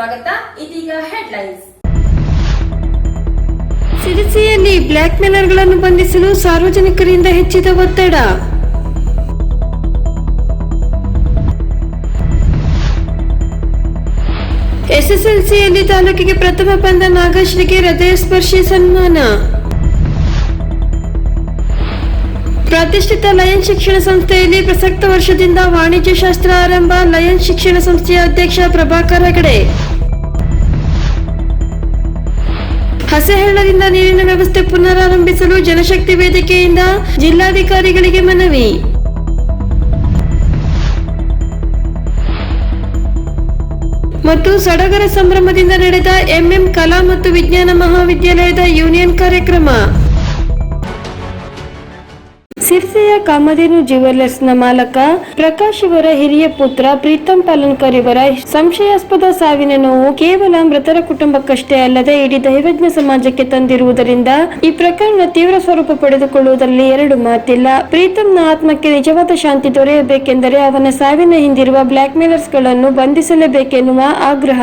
ಸ್ವಾಗತ. ಇದೀಗ headlines ಸಿರಿಸಿಯಲ್ಲಿ black ಮೇಲರ್ಗಳನ್ನು ಬಂಧಿಸಲು ಸಾರ್ವಜನಿಕರಿಂದ ಹೆಚ್ಚಿದ ಒತ್ತಡ. ಎಸ್ಎಸ್ಎಲ್ಸಿಯಲ್ಲಿ ತಾಲೂಕಿಗೆ ಪ್ರಥಮ ಬಂದ ನಾಗಶ್ರೀಗೆ ಹೃದಯ ಸ್ಪರ್ಶಿ ಸನ್ಮಾನ. ಪ್ರತಿಷ್ಠಿತ ಲಯನ್ ಶಿಕ್ಷಣ ಸಂಸ್ಥೆಯಲ್ಲಿ ಪ್ರಸಕ್ತ ವರ್ಷದಿಂದ ವಾಣಿಜ್ಯ ಶಾಸ್ತ್ರ ಆರಂಭ ಲಯನ್ ಶಿಕ್ಷಣ ಸಂಸ್ಥೆಯ ಅಧ್ಯಕ್ಷ ಪ್ರಭಾಕರ್ ಹೆಗಡೆ. ಹಸೆಹಳ್ಳದಿಂದ ನೀರಿನ ವ್ಯವಸ್ಥೆ ಪುನರಾರಂಭಿಸಲು ಜನಶಕ್ತಿ ವೇದಿಕೆಯಿಂದ ಜಿಲ್ಲಾಧಿಕಾರಿಗಳಿಗೆ ಮನವಿ. ಮತ್ತು ಸಡಗರ ಸಂಭ್ರಮದಿಂದ ನಡೆದ ಎಂಎಂ ಕಲಾ ಮತ್ತು ವಿಜ್ಞಾನ ಮಹಾವಿದ್ಯಾಲಯದ ಯೂನಿಯನ್ ಕಾರ್ಯಕ್ರಮ. ಸಿರ್ಸೆಯ ಕಾಮಧೇನು ನ ಮಾಲಕ ಪ್ರಕಾಶ್ ಇವರ ಹಿರಿಯ ಪುತ್ರ ಪ್ರೀತಂ ಪಾಲನ್ಕರ್ ಇವರ ಸಂಶಯಾಸ್ಪದ ಸಾವಿನ ನೋವು ಕೇವಲ ಮೃತರ ಕುಟುಂಬಕ್ಕಷ್ಟೇ ಅಲ್ಲದೆ ಇಡೀ ದೈವಜ್ಞ ಸಮಾಜಕ್ಕೆ ತಂದಿರುವುದರಿಂದ ಈ ಪ್ರಕರಣ ತೀವ್ರ ಸ್ವರೂಪ ಪಡೆದುಕೊಳ್ಳುವುದರಲ್ಲಿ ಎರಡು ಮಾತಿಲ್ಲ. ಪ್ರೀತಂನ ಆತ್ಮಕ್ಕೆ ನಿಜವಾದ ಶಾಂತಿ ದೊರೆಯಬೇಕೆಂದರೆ ಅವನ ಸಾವಿನ ಹಿಂದಿರುವ ಬ್ಲಾಕ್ ಮೇಲರ್ಸ್ಗಳನ್ನು ಬಂಧಿಸಲೇಬೇಕೆನ್ನುವ ಆಗ್ರಹ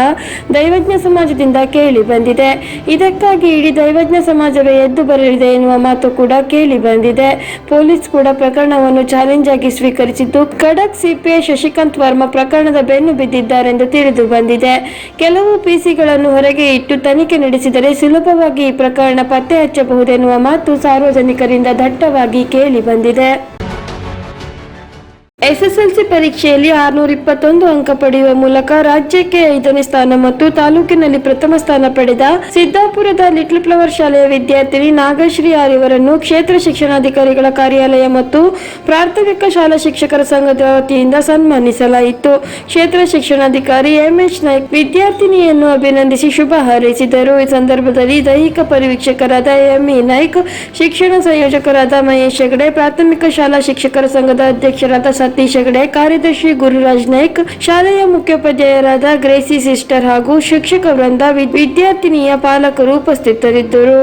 ದೈವಜ್ಞ ಸಮಾಜದಿಂದ ಕೇಳಿ ಬಂದಿದೆ. ಇದಕ್ಕಾಗಿ ಇಡೀ ದೈವಜ್ಞ ಸಮಾಜವೇ ಎದ್ದು ಬರಲಿದೆ ಎನ್ನುವ ಮಾತು ಕೂಡ ಕೇಳಿ ಬಂದಿದೆ. ಪೊಲೀಸ್ ಕೂಡ ಪ್ರಕರಣವನ್ನು ಚಾಲೆಂಜ್ ಆಗಿ ಸ್ವೀಕರಿಸಿದ್ದು. ಖಡಕ್ ಸಿಪಿಐ ಶಶಿಕಾಂತ್ ವರ್ಮಾ ಪ್ರಕರಣದ ಬೆನ್ನು ಬಿದ್ದಿದ್ದಾರೆಂದು ತಿಳಿದು ಬಂದಿದೆ. ಕೆಲವು ಪಿಸಿಗಳನ್ನು ಹೊರಗೆ ಇಟ್ಟು ತನಿಖೆ ನಡೆಸಿದರೆ ಸುಲಭವಾಗಿ ಈ ಪ್ರಕರಣ ಪತ್ತೆ ಹಚ್ಚಬಹುದೆನ್ನುವ ಮಾತು ಸಾರ್ವಜನಿಕರಿಂದ ದಟ್ಟವಾಗಿ ಕೇಳಿ ಬಂದಿದೆ. ಎಸ್ಎಸ್ಎಲ್ಸಿ ಪರೀಕ್ಷೆಯಲ್ಲಿ ಆರ್ನೂರ ಇಪ್ಪತ್ತೊಂದು ಅಂಕ ಪಡೆಯುವ ಮೂಲಕ ರಾಜ್ಯಕ್ಕೆ ಐದನೇ ಸ್ಥಾನ ಮತ್ತು ತಾಲೂಕಿನಲ್ಲಿ ಪ್ರಥಮ ಸ್ಥಾನ ಪಡೆದ ಸಿದ್ದಾಪುರದ ಲಿಟ್ಲ್ ಫ್ಲವರ್ ಶಾಲೆಯ ವಿದ್ಯಾರ್ಥಿನಿ ನಾಗಶ್ರೀ ಆರ್ ಇವರನ್ನು ಕ್ಷೇತ್ರ ಶಿಕ್ಷಣಾಧಿಕಾರಿಗಳ ಕಾರ್ಯಾಲಯ ಮತ್ತು ಪ್ರಾಥಮಿಕ ಶಾಲಾ ಶಿಕ್ಷಕರ ಸಂಘದ ವತಿಯಿಂದ ಸನ್ಮಾನಿಸಲಾಯಿತು. ಕ್ಷೇತ್ರ ಶಿಕ್ಷಣಾಧಿಕಾರಿ ಎಂಎಚ್ ನಾಯ್ಕ್ ವಿದ್ಯಾರ್ಥಿನಿಯನ್ನು ಅಭಿನಂದಿಸಿ ಶುಭ ಹಾರೈಸಿದರು. ಈ ಸಂದರ್ಭದಲ್ಲಿ ದೈಹಿಕ ಪರಿವೀಕ್ಷಕರಾದ ಎಂಇ ನಾಯ್ಕ್, ಶಿಕ್ಷಣ ಸಂಯೋಜಕರಾದ ಮಹೇಶ್ ಹೆಗಡೆ, ಪ್ರಾಥಮಿಕ ಶಾಲಾ ಶಿಕ್ಷಕರ ಸಂಘದ ಅಧ್ಯಕ್ಷರಾದ ಸತೀಶ್ ಹೆಗಡೆ, ಕಾರ್ಯದರ್ಶಿ ಗುರುರಾಜ್ ನಾಯ್ಕ್, ಶಾಲೆಯ ಮುಖ್ಯೋಪಾಧ್ಯಾಯರಾದ ಗ್ರೇಸಿ ಸಿಸ್ಟರ್ ಹಾಗೂ ಶಿಕ್ಷಕ ವೃಂದ ವಿದ್ಯಾರ್ಥಿನಿಯ ಪಾಲಕರು ಉಪಸ್ಥಿತರಿದ್ದರು.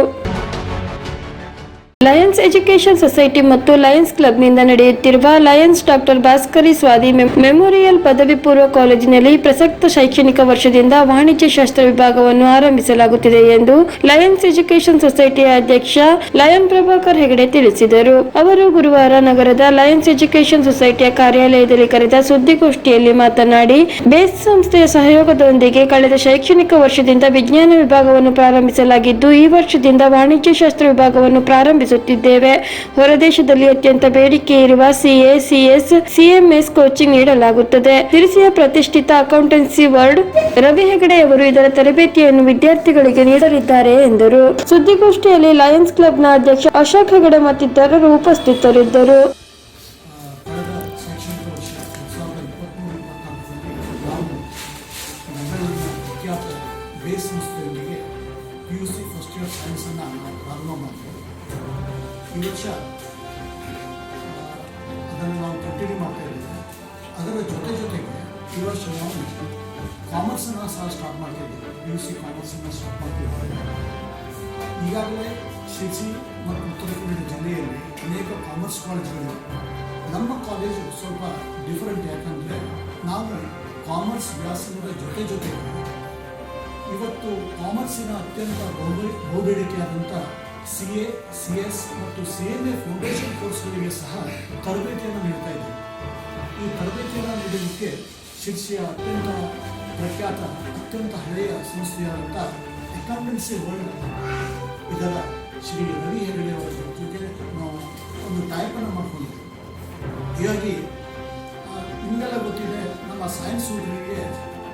ಲಯನ್ಸ್ ಎಜುಕೇಶನ್ ಸೊಸೈಟಿ ಮತ್ತು ಲಯನ್ಸ್ ಕ್ಲಬ್ನಿಂದ ನಡೆಯುತ್ತಿರುವ Lions doctor Bhaskari Swadi memorial ಪದವಿ ಪೂರ್ವ ಕಾಲೇಜಿನಲ್ಲಿ ಪ್ರಸಕ್ತ ಶೈಕ್ಷಣಿಕ ವರ್ಷದಿಂದ ವಾಣಿಜ್ಯ ಶಾಸ್ತ್ರ ವಿಭಾಗವನ್ನು ಆರಂಭಿಸಲಾಗುತ್ತಿದೆ ಎಂದು ಲಯನ್ಸ್ ಎಜುಕೇಶನ್ ಸೊಸೈಟಿಯ ಅಧ್ಯಕ್ಷ ಲಯನ್ ಪ್ರಭಾಕರ್ ಹೆಗಡೆ ತಿಳಿಸಿದರು. ಅವರು ಗುರುವಾರ ನಗರದ ಲಯನ್ಸ್ ಎಜುಕೇಶನ್ ಸೊಸೈಟಿಯ ಕಾರ್ಯಾಲಯದಲ್ಲಿ ಕರೆದ ಸುದ್ದಿಗೋಷ್ಠಿಯಲ್ಲಿ ಮಾತನಾಡಿ, ಬೇಸ್ ಸಂಸ್ಥೆಯ ಸಹಯೋಗದೊಂದಿಗೆ ಕಳೆದ ಶೈಕ್ಷಣಿಕ ವರ್ಷದಿಂದ ವಿಜ್ಞಾನ ವಿಭಾಗವನ್ನು ಪ್ರಾರಂಭಿಸಲಾಗಿದ್ದು, ಈ ವರ್ಷದಿಂದ ವಾಣಿಜ್ಯ ಶಾಸ್ತ್ರ ವಿಭಾಗವನ್ನು ಪ್ರಾರಂಭಿಸುತ್ತಿದ್ದೇವೆ ಹೊರದೇಶದಲ್ಲಿ ಅತ್ಯಂತ ಬೇಡಿಕೆ ಇರುವ ಸಿಎ ಸಿಎಸ್ ಸಿಎಂಎಸ್ ಕೋಚಿಂಗ್ ನೀಡಲಾಗುತ್ತದೆ. ತಿರುಸಿಯ ಪ್ರತಿಷ್ಠಿತ ಅಕೌಂಟೆನ್ಸಿ ವರ್ಡ್ ರವಿ ಹೆಗಡೆ ಅವರು ಇದರ ತರಬೇತಿಯನ್ನು ವಿದ್ಯಾರ್ಥಿಗಳಿಗೆ ನೀಡಲಿದ್ದಾರೆ ಎಂದರು. ಸುದ್ದಿಗೋಷ್ಠಿಯಲ್ಲಿ ಲಯನ್ಸ್ ಕ್ಲಬ್ನ ಅಧ್ಯಕ್ಷ ಅಶೋಕ್ ಹೆಗಡೆ ಮತ್ತಿತರರು ಉಪಸ್ಥಿತರಿದ್ದರು. ಈ ವರ್ಷ ಅದನ್ನು ನಾವು ಕಂಟಿನ್ಯೂ ಮಾಡ್ತಾ ಇದ್ದೇವೆ. ಅದರ ಜೊತೆ ಜೊತೆಗೆ ಈ ವರ್ಷ ನಾವು ಕಾಮರ್ಸನ್ನು ಸಹ ಸ್ಟಾರ್ಟ್ ಮಾಡ್ತಾ ಇದ್ದೇವೆ ಪಿ ಯು ಸಿ ಕಾಮರ್ಸನ್ನು ಸ್ಟಾರ್ಟ್ ಮಾಡ್ತಿದ್ದೇವೆ ಈಗಾಗಲೇ ಶಿರ್ಸಿ ಮತ್ತು ಉತ್ತರ ಕನ್ನಡ ಜಿಲ್ಲೆಯಲ್ಲಿ ಅನೇಕ ಕಾಮರ್ಸ್ ಕಾಲೇಜುಗಳಿವೆ. ನಮ್ಮ ಕಾಲೇಜು ಸ್ವಲ್ಪ ಡಿಫರೆಂಟ್ ಯಾಕಂದರೆ ನಾವು ಕಾಮರ್ಸ್ ವ್ಯಾಸಂಗದ ಜೊತೆ ಜೊತೆಗೆ ಇವತ್ತು ಕಾಮರ್ಸಿನ ಅತ್ಯಂತ ಬಹುಬೇ ಬಹುಬೇಡಿಕೆಯಾದಂಥ ಸಿ ಎ ಸಿ ಎಸ್ ಮತ್ತು ಸಿ ಎಂ ಎ ಫೌಂಡೇಶನ್ ಕೋರ್ಸ್ಗಳಿಗೆ ಸಹ ತರಬೇತಿಯನ್ನು ನೀಡ್ತಾ ಇದ್ದೀವಿ ಈ ತರಬೇತಿಯನ್ನು ನೀಡಲಿಕ್ಕೆ ಶಿಕ್ಷೆಯ ಅತ್ಯಂತ ಪ್ರಖ್ಯಾತ, ಅತ್ಯಂತ ಹಳೆಯ ಸಂಸ್ಥೆಯಾದಂಥ ಅಕೌಂಟೆನ್ಸಿ ವರ್ಲ್ಡ್ ಇದರ ಶ್ರೀ ರವಿ ಹೆಗಡೆ ಅವರ ಜೊತೆ ನಾವು ಒಂದು ಟೈಪನ್ನು ಮಾಡ್ಕೊಂಡಿದ್ದೇವೆ ಹೀಗಾಗಿ ನಿಮಗೆಲ್ಲ ಗೊತ್ತಿದೆ, ನಮ್ಮ ಸೈನ್ಸ್ ಹುಡುಗರಿಗೆ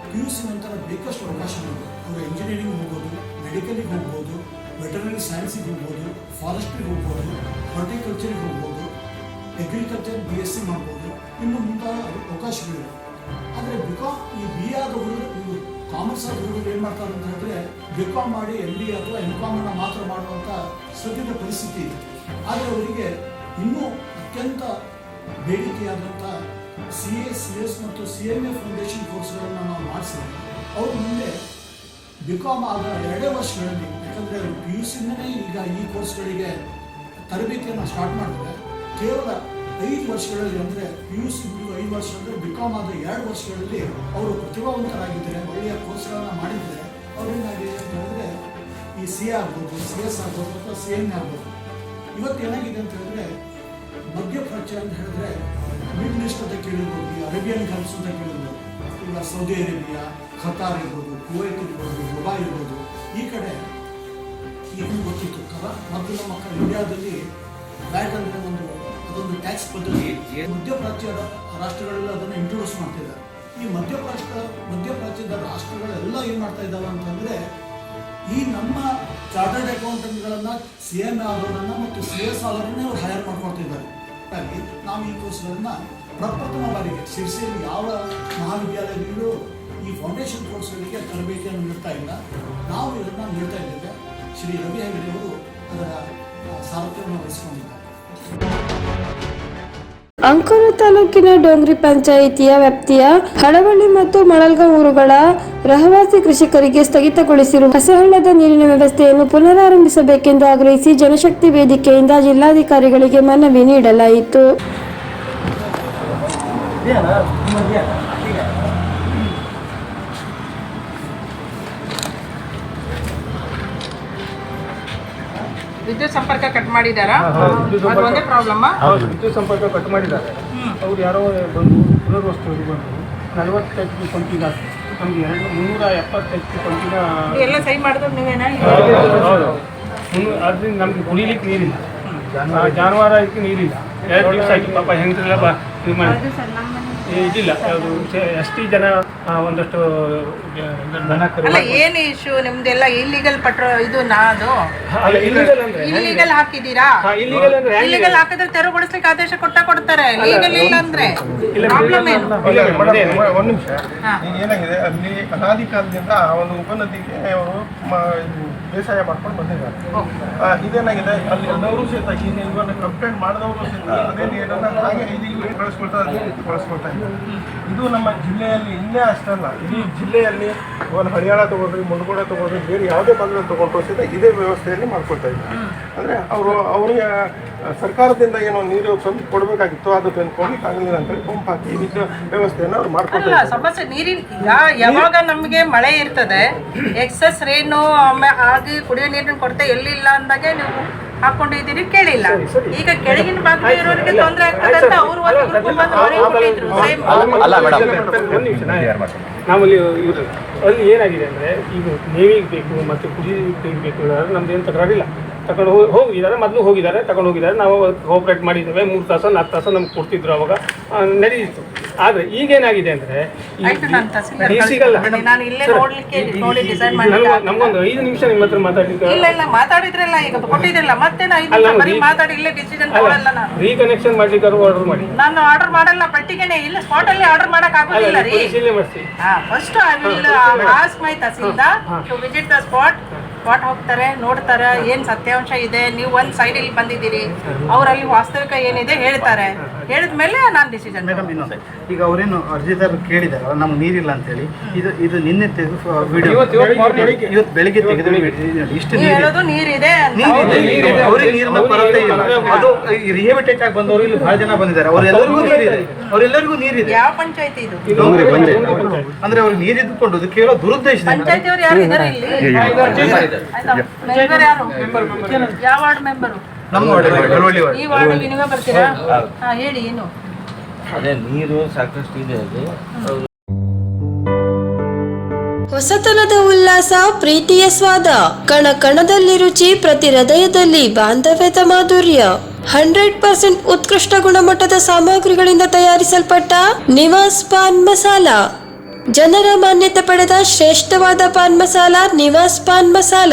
ಪಿ ಯು ಸಿ ನಂತರ ಬೇಕಷ್ಟು ಅವಕಾಶಗಳಿದೆ ಅವರು ಇಂಜಿನಿಯರಿಂಗ್ ಹೋಗ್ಬೋದು ಮೆಡಿಕಲಿಗೆ ಹೋಗ್ಬೋದು ವೆಟರ್ನರಿ ಸೈನ್ಸಿಗೆ ಹೋಗ್ಬೋದು, ಫಾರೆಸ್ಟ್ರಿಗೆ ಹೋಗ್ಬೋದು ಹಾರ್ಟಿಕಲ್ಚರಿಗೆ ಹೋಗ್ಬೋದು ಅಗ್ರಿಕಲ್ಚರ್ ಬಿ ಎಸ್ ಸಿ ಮಾಡ್ಬೋದು. ಇನ್ನು ಮುಂತಾದ ಅವಕಾಶಗಳಿವೆ. ಆದರೆ ಬಿಕಾಮ್ ಈ ಬಿ ಆದ ಹುಡುಗರು ಇವು ಕಾಮರ್ಸ್ ಆದ ಹುಡುಗರು ಏನು ಮಾಡ್ತಾರೆ ಅಂತ ಹೇಳಿದ್ರೆ ಬಿ ಕಾಮ್ ಮಾಡಿ ಎಂ ಬಿ ಅಥವಾ ಎಂ ಕಾಮನ್ನು ಮಾತ್ರ ಮಾಡುವಂಥ ಸದ್ಯದ ಪರಿಸ್ಥಿತಿ ಇದೆ. ಆದರೆ ಅವರಿಗೆ ಇನ್ನೂ ಅತ್ಯಂತ ಬೇಡಿಕೆಯಾದಂಥ ಸಿ ಎ ಸಿ ಎಸ್ ಮತ್ತು ಸಿ ಎಂ ಎ ಫೌಂಡೇಶನ್ ಕೋರ್ಸ್ಗಳನ್ನು ನಾವು ಮಾಡಿಸಿದ್ವಿ ಅವರು ಮುಂದೆ ಬಿ ಕಾಮ್ ಆದ ಎರಡೇ ವರ್ಷಗಳಲ್ಲಿ ಯಾಕಂದರೆ ಅವರು ಪಿ ಯು ಸಿನೇ ಈಗ ಈ ಕೋರ್ಸ್ಗಳಿಗೆ ತರಬೇತಿಯನ್ನು ಸ್ಟಾರ್ಟ್ ಮಾಡಿದ್ರೆ ಕೇವಲ ಐದು ವರ್ಷಗಳಲ್ಲಿ ಅಂದರೆ ಪಿ ಯು ಸಿ ಐದು ವರ್ಷ ಅಂದರೆ ಬಿ ಕಾಮ್ ಆದ ಎರಡು ವರ್ಷಗಳಲ್ಲಿ ಅವರು ಪ್ರತಿಭಾವಂತರಾಗಿದ್ದರೆ, ಒಳ್ಳೆಯ ಕೋರ್ಸ್ಗಳನ್ನು ಮಾಡಿದರೆ ಅವರಿಂದಾಗಿ ಅಂತ ಹೇಳಿದ್ರೆ ಈ ಸಿ ಎ ಆಗ್ಬೋದು, ಸಿ ಎಸ್ ಆಗ್ಬೋದು ಅಥವಾ ಸಿ ಎಂ ಆಗ್ಬೋದು. ಇವತ್ತು ಏನಾಗಿದೆ ಅಂತ ಹೇಳಿದ್ರೆ ಮಧ್ಯಪ್ರಾಚ್ಯ ಅಂತ ಹೇಳಿದ್ರೆ ಮಿಡ್ಲ್ ಈಸ್ಟ್ ಅಂತ ಕೇಳಿರ್ಬೋದು ಅರೇಬಿಯನ್ ಗಲ್ಫ್ಸ್ ಅಂತ ಕೇಳಿರ್ಬೋದು, ಇಲ್ಲ ಸೌದಿ ಅರೇಬಿಯಾ ಖತಾರ್ ಇರ್ಬೋದು ಕುವೈತ್ ಇರ್ಬೋದು ದುಬೈ ಇರ್ಬೋದು, ಈ ಕಡೆ ಈಗ ಗೊತ್ತಿತ್ತು ಮತ್ತು ನಮ್ಮ ಕ- ಇಂಡಿಯಾದಲ್ಲಿ ಅಂದರೆ ಒಂದು ಅದೊಂದು ಟ್ಯಾಕ್ಸ್ ಪದ್ಧತಿ ಮಧ್ಯಪ್ರಾಚ್ಯ ರಾಷ್ಟ್ರಗಳಲ್ಲಿ ಅದನ್ನು ಇಂಟ್ರೊಡ್ಯೂಸ್ ಮಾಡ್ತಿದ್ದಾರೆ. ಈ ಮಧ್ಯಪ್ರಾಚ್ಯ ಮಧ್ಯಪ್ರಾಚ್ಯದ ರಾಷ್ಟ್ರಗಳೆಲ್ಲ ಏನು ಮಾಡ್ತಾ ಇದ್ದಾವೆ ಅಂತಂದರೆ, ಈ ನಮ್ಮ ಚಾರ್ಟರ್ಡ್ ಅಕೌಂಟೆಂಟ್ಗಳನ್ನು ಸಿ ಎಂ ಆದವರನ್ನು ಮತ್ತು ಸಿ ಎಸ್ ಆದವರನ್ನೇ ಅವ್ರು ಹೈಯರ್ ಮಾಡ್ಕೊಳ್ತಿದ್ದಾರೆ ಹಾಗಾಗಿ ನಾವು ಈ ಕೋರ್ಸ್ಗಳನ್ನು ಪ್ರಪ್ರಥಮ ಬಾರಿಗೆ ಶಿರ್ಸಿಯಲ್ಲಿ ಯಾವ ಮಹಾವಿದ್ಯಾಲಯದಲ್ಲೂ ಈ ಫೌಂಡೇಶನ್ ಕೋರ್ಸ್ಗಳಿಗೆ ತರಬೇತಿಯನ್ನು ನೀಡ್ತಾ ಇಲ್ಲ. ನಾವು ಇದನ್ನು ನೀಡ್ತಾ ಇದ್ದೇವೆ. ಶ್ರೀ ರವಿ ಹೆಗಡೆ ಅವರು ಅದರ ಸಾರಥ್ಯವನ್ನು ವಹಿಸಿಕೊಂಡಿದ್ದಾರೆ. ಅಂಕೋಲ ತಾಲೂಕಿನ ಡೋಂಗ್ರಿ ಪಂಚಾಯಿತಿಯ ವ್ಯಾಪ್ತಿಯ ಹಳವಳ್ಳಿ ಮತ್ತು ಮಳಲ್ಗ ಊರುಗಳ ರಹವಾಸಿ ಕೃಷಿಕರಿಗೆ ಸ್ಥಗಿತಗೊಳಿಸಿರುವ ಹೊಸಹಳ್ಳದ ನೀರಿನ ವ್ಯವಸ್ಥೆಯನ್ನು ಪುನರಾರಂಭಿಸಬೇಕೆಂದು ಆಗ್ರಹಿಸಿ ಜನಶಕ್ತಿ ವೇದಿಕೆಯಿಂದ ಜಿಲ್ಲಾಧಿಕಾರಿಗಳಿಗೆ ಮನವಿ ನೀಡಲಾಯಿತು. ವಿದ್ಯುತ್ ಸಂಪರ್ಕ ಕಟ್ ಮಾಡಿದಾರಾ? ವಿದ್ಯುತ್ ಅದು ಒಂದೇ ಪ್ರಾಬ್ಲಮ್ ಹೌದು ವಿದ್ಯುತ್ ಸಂಪರ್ಕ ಕಟ್ ಮಾಡಿದ್ದಾರೆ ಅವ್ರು ಯಾರೋ ಬಂದು ಪುನರ್ವಸ್ತುವರು ಬಂದು ನಲವತ್ತು ಎಚ್ ಪಿ ಪಂಪಿನ ನಮಗೆ ಎರಡು ಮುನ್ನೂರ ಎಪ್ಪತ್ತು ಎಚ್ ಪಿ ಪಂಪಿನ ಎಲ್ಲ ಸೈ ಮಾಡಿದ್ರು ನೀವೇನಾ? ಹೌದು ಅದರಿಂದ ನಮಗೆ ಕುಡಿಲಿಕ್ಕೆ ನೀರಿಲ್ಲ. ಜಾನುವಾರಕ್ಕೆ ಇದಕ್ಕೆ ನೀರಿಲ್ಲ. ಎರಡು ದಿವಸ ಆಯ್ತು ಪಾಪ ಹೆಂಗಸರೆಲ್ಲ ಬಾ ಇದು ಮಾಡಿ. ಇದಿಲ್ಲ. ಅದು ಎಸ್ ಜನ ಒಂದಷ್ಟು ಏನು ಕರು ಅಲ್ಲ ಏನ್ ಇಶ್ಯೂ ನಿಮ್ದೆಲ್ಲ ಇಲ್ಲಿಗಲ್ ಪಟ್ರೋ ಇದು ನಾದು ಇಲ್ಲಿಗಲ್ ಹಾಕಿದೀರಾ? ಇಲ್ಲಿಗಲ್ ಹಾಕಿದ್ರೆ ತೆರವುಗೊಳಿಸ್ಲಿಕ್ಕೆ ಆದೇಶ ಕೊಟ್ಟ ಕೊಡ್ತಾರೆ. ಲೀಗಲ್ ಇಲ್ಲ ಅಂದ್ರೆ ಪ್ರಾಬ್ಲಮ್ ಏನು? ಒಂದು ನಿಮಿಷ. ಏನಾಗಿದೆ ಅಲ್ಲಿ ಅನಾದಿ ಕಾಲದಿಂದ ಆ ಒಂದು ಉಪನದಿಗೆ ಅವರು ಬೇಸಾಯ ಮಾಡ್ಕೊಂಡು ಬಂದಿದ್ದಾರೆ. ಇದೇನಾಗಿದೆ? ಅಲ್ಲಿ ಎಲ್ಲರೂ ಸಹಿತ ಈಗ ಇವನ್ನ ಕಂಪ್ಲೇಂಟ್ ಮಾಡಿದವರು ಸಹಿತ ಅದೇ ನೀರನ್ನ ಹಾಗೆ ಇದು ಬಳಸ್ಕೊಳ್ತಾ ಬಳಸ್ಕೊಳ್ತಾ ಇದ್ದಾರೆ. ಇದು ನಮ್ಮ ಜಿಲ್ಲೆಯಲ್ಲಿ ಇನ್ನೇ ಅಷ್ಟಲ್ಲ. ಇಡೀ ಜಿಲ್ಲೆಯಲ್ಲಿ ಒಂದು ಹರಿಯಾಣ ತಗೊಂಡ್ರಿ ಮುನ್ಗೋಡ ತಗೊಂಡ್ರಿ ಬೇರೆ ಯಾವುದೇ ಭಾಗದಲ್ಲಿ ತಗೊಂಡ್ರು ಸಹಿತ ಇದೇ ವ್ಯವಸ್ಥೆಯಲ್ಲಿ ಮಾಡ್ಕೊಳ್ತಾ ಇದ್ದಾರೆ. ಅಂದರೆ ಅವರು ಅವರಿಗೆ ಸರ್ಕಾರದಿಂದ ಏನೋ ನೀರು ಸ್ವಲ್ಪ ಕೊಡಬೇಕಾಗಿತ್ತು ಅದು ಕೊಡ್ಲಿಕ್ಕೆ ಆಗಲಿಲ್ಲ ಅಂತೇಳಿ ಪಂಪ್ ಹಾಕಿ ಇದಕ್ಕೆ ವ್ಯವಸ್ಥೆಯನ್ನು ಅವ್ರು ಮಾಡ್ಕೊಳ್ತಾರೆ ಅಲ್ಲ ಸಮಸ್ಯೆ ನೀರಿನ ಯಾವಾಗ ನಮಗೆ ಮಳೆ ಇರ್ತದೆ ಎಕ್ಸಸ್ ರೇನು ಆಗಿ ಕುಡಿಯೋ ನೀರಿನ ಕೊರತೆ ಎಲ್ಲಿಲ್ಲ ಅಂದಾಗೆ ನೀವು ಹಾಕೊಂಡಿದ್ದೀರಿ ಕೇಳಿಲ್ಲ. ಈಗ ಕೆಳಗಿನ ಭಾಗದಲ್ಲಿ ಇರೋರಿಗೆ ತೊಂದರೆ ಆಗ್ತದೆ ಅಂತ ಅವರು ಒಂದು ಬಂದು. ಅಲ್ಲ ಮೇಡಮ್. ಒಂದು ನಿಮಿಷ ನಾವಲ್ಲಿ ಇವ್ರು ಅಲ್ಲಿ ಏನಾಗಿದೆ ಅಂದ್ರೆ ಈಗ ನೇವಿಗೆ ಬೇಕು ಮತ್ತೆ ಕುಡಿ ಬೇಕು ನಮ್ದು ಏನು ತಕರಾರಿಲ್ಲ. ತಗೊಂಡು ಹೋಗಿ ಹೋಗಿದ್ದಾರೆ ಮೊದಲು ಹೋಗಿದ್ದಾರೆ ತಗೊಂಡು ಹೋಗಿದ್ದಾರೆ. ನಾವು ಕೋಪ್ರೇಟ್ ಮಾಡಿದ್ದೇವೆ. ಮೂರು ತಾಸು ನಾಲ್ಕು ತಾಸು ನಮ್ಗೆ ಕೊಡ್ತಿದ್ರು ಅವಾಗ. ನಡೀತು ನಡೀತಿತ್ತು. ಆದರೆ ಈಗೇನಾಗಿದೆ ಅಂದರೆ ಸಿಗಲ್ಲ ನಮಗೊಂದು ಐದು ನಿಮಿಷ ನಿಮ್ಮ ಹತ್ರ ಮಾತಾಡಿದ್ರೆ ಇಲ್ಲ ಇಲ್ಲ ಮಾತಾಡಿದ್ರಲ್ಲ ರೀಕನೆಕ್ಷನ್ ಮಾಡ್ಲಿಕ್ಕೆ ಆರ್ಡರ್ ಮಾಡಿ. ನಾನು ಆರ್ಡರ್ ಮಾಡಲ್ಲ ಪಟ್ಟಿಗೆನೆ ಇಲ್ಲ ಸ್ಪಾಟ್ ಅಲ್ಲಿ ಆರ್ಡರ್ ಮಾಡಕ್ ಆಗೋದಿಲ್ಲ ರೀ. First I will ask my tahsildar to visit the spot spot ಹೋಗ್ತಾರೆ, ನೋಡ್ತಾರೆ, ಏನ್ ಸತ್ಯಾಂಶ ಇದೆ, ನೀವು ಒಂದ್ ಸೈಡ್ ಇಲ್ಲಿ ಬಂದಿದ್ದೀರಿ, ಅವರಲ್ಲಿ ವಾಸ್ತವಿಕ ಏನಿದೆ ಹೇಳ್ತಾರೆ. ಹೇಳಿದ್ಮೇಲೆ ನಾನು ಡಿಸಿಷನ್ ಮೇಡಮ್ ಇನ್ನೊಂದು ಈಗ ಅವರೇನು ಅರ್ಜಿದಾರರು ಕೇಳಿದಾರಲ್ಲ ನಮ್ಗೆ ನೀರಿಲ್ಲ ಅಂತೇಳಿ. ಇದು ಇದು ನಿನ್ನೆ ತೆಗೆದು ವಿಡಿಯೋ ಇವತ್ತು ಬೆಳಿಗ್ಗೆ. ತೆಗೆದು. ಇಷ್ಟು ನೀರು ಹೇಳೋದು ನೀರಿದೆ ಅಂತ. ನೀರಿದೆ ನೀರಿದೆ. ಅವ್ರಿಗೆ ನೀರಿನ ಕೊರತೆ ಇಲ್ಲ. ಅದು ರಿಹೇಬಿಟೇಟ್ ಆಗಿ ಬಂದವರು ಇಲ್ಲಿ ಬಹಳ ಜನ ಬಂದಿದ್ದಾರೆ. ಅವರೆಲ್ಲರಿಗೂ ನೀರಿದೆ. ಅವರೆಲ್ಲರಿಗೂ ನೀರಿದೆ. ಯಾವ ಪಂಚಾಯತಿ ಇದು? ಇದು ಅಂದ್ರೆ ಅವ್ರಿಗೆ ನೀರಿದ್ದುಕೊಂಡು ಇದು ಕೇಳೋ ದುರುದ್ದೇಶ ಪಂಚಾಯತಿ ಅವ್ರು ಯಾರು? ಇದ್ದಾರೆ ಇಲ್ಲಿ ಯಾವ ವಾರ್ಡ್ ಮೆಂಬರು? ನಮ್ಮ ವಾರ್ಡ್ ಬೆಳವಳ್ಳಿ ವಾರ್ಡ್ ಈ ವಾರ್ಡ್ ನೀವೇ ಬರ್ತೀರಾ? ಹಾ ಹೇಳಿ ಏನು? ಅದೇ ನೀರು ಸಾಕಷ್ಟು ಇದೆ ಅಲ್ಲಿ. ಹೊಸತನದ ಉಲ್ಲಾಸ ಪ್ರೀತಿಯ ಸ್ವಾದ ಕಣ ಕಣದಲ್ಲಿ ರುಚಿ ಪ್ರತಿ ಹೃದಯದಲ್ಲಿ ಬಾಂಧವ್ಯದ ಮಾಧುರ್ಯ ಹಂಡ್ರೆಡ್ ಪರ್ಸೆಂಟ್ ಉತ್ಕೃಷ್ಟ ಗುಣಮಟ್ಟದ ಸಾಮಗ್ರಿಗಳಿಂದ ತಯಾರಿಸಲ್ಪಟ್ಟ ನಿವಾಸ್ ಪಾನ್ ಮಸಾಲ. ಜನರ ಮಾನ್ಯತೆ ಪಡೆದ ಶ್ರೇಷ್ಠವಾದ ಪಾನ್ ಮಸಾಲ ನಿವಾಸ್ ಪಾನ್ ಮಸಾಲ.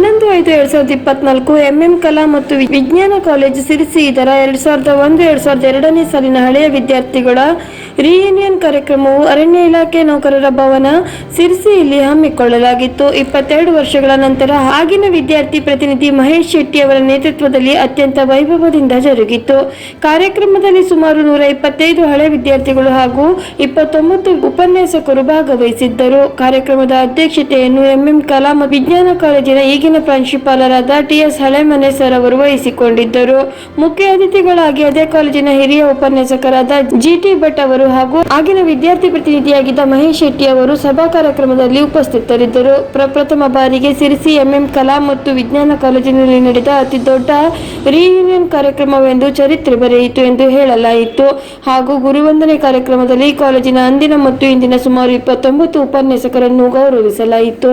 ಹನ್ನೊಂದು ಐದು ಎರಡ್ ಸಾವಿರದ ಇಪ್ಪತ್ನಾಲ್ಕು ಎಂಎಂ ಕಲಾ ಮತ್ತು ವಿಜ್ಞಾನ ಕಾಲೇಜು ಸಿರಿಸಿ ಇದರ ಎರಡ್ ಸಾವಿರದ ಒಂದು ಎರಡ್ ಸಾವಿರದ ಎರಡನೇ ಸಾಲಿನ ಹಳೆಯ ವಿದ್ಯಾರ್ಥಿಗಳ ರಿಯೂನಿಯನ್ ಕಾರ್ಯಕ್ರಮವು ಅರಣ್ಯ ಇಲಾಖೆ ನೌಕರರ ಭವನ ಸಿರಿಸಿಯಲ್ಲಿ ಹಮ್ಮಿಕೊಳ್ಳಲಾಗಿತ್ತು. ಇಪ್ಪತ್ತೆರಡು ವರ್ಷಗಳ ನಂತರ ಆಗಿನ ವಿದ್ಯಾರ್ಥಿ ಪ್ರತಿನಿಧಿ ಮಹೇಶ್ ಶೆಟ್ಟಿ ಅವರ ನೇತೃತ್ವದಲ್ಲಿ ಅತ್ಯಂತ ವೈಭವದಿಂದ ಜರುಗಿತು. ಕಾರ್ಯಕ್ರಮದಲ್ಲಿ ಸುಮಾರು ನೂರ ಇಪ್ಪತ್ತೈದು ಹಳೆ ವಿದ್ಯಾರ್ಥಿಗಳು ಹಾಗೂ ಇಪ್ಪತ್ತೊಂಬತ್ತು ಉಪನ್ಯಾಸಕರು ಭಾಗವಹಿಸಿದ್ದರು. ಕಾರ್ಯಕ್ರಮದ ಅಧ್ಯಕ್ಷತೆಯನ್ನು ಎಂಎಂ ಕಲಾ ವಿಜ್ಞಾನ ಕಾಲೇಜಿನ ಈಗಿನ ಪ್ರಾಂಶುಪಾಲರಾದ ಟಿಎಸ್ ಹಳೆಮನೆ ಸರ್ ಅವರು ವಹಿಸಿಕೊಂಡಿದ್ದರು. ಮುಖ್ಯ ಅತಿಥಿಗಳಾಗಿ ಅದೇ ಕಾಲೇಜಿನ ಹಿರಿಯ ಉಪನ್ಯಾಸಕರಾದ ಜಿಟಿ ಭಟ್ ಅವರು ಹಾಗೂ ಆಗಿನ ವಿದ್ಯಾರ್ಥಿ ಪ್ರತಿನಿಧಿಯಾಗಿದ್ದ ಮಹೇಶ್ ಶೆಟ್ಟಿ ಅವರು ಸಭಾ ಕಾರ್ಯಕ್ರಮದಲ್ಲಿ ಉಪಸ್ಥಿತರಿದ್ದರು. ಪ್ರಪ್ರಥಮ ಬಾರಿಗೆ ಸಿರಿಸಿ ಎಂಎಂ ಕಲಾ ಮತ್ತು ವಿಜ್ಞಾನ ಕಾಲೇಜಿನಲ್ಲಿ ನಡೆದ ಅತಿ ದೊಡ್ಡ ರಿಯೂನಿಯನ್ ಕಾರ್ಯಕ್ರಮವೆಂದು ಚರಿತ್ರೆ ಬರೆಯಿತು ಎಂದು ಹೇಳಲಾಯಿತು. ಹಾಗೂ ಗುರುವಂದನೆ ಕಾರ್ಯಕ್ರಮದಲ್ಲಿ ಕಾಲೇಜಿನ ಅಂದಿನ ಮತ್ತು ಇಂದಿನ ಸುಮಾರು ಇಪ್ಪತ್ತೊಂಬತ್ತು ಉಪನ್ಯಾಸಕರನ್ನು ಗೌರವಿಸಲಾಯಿತು.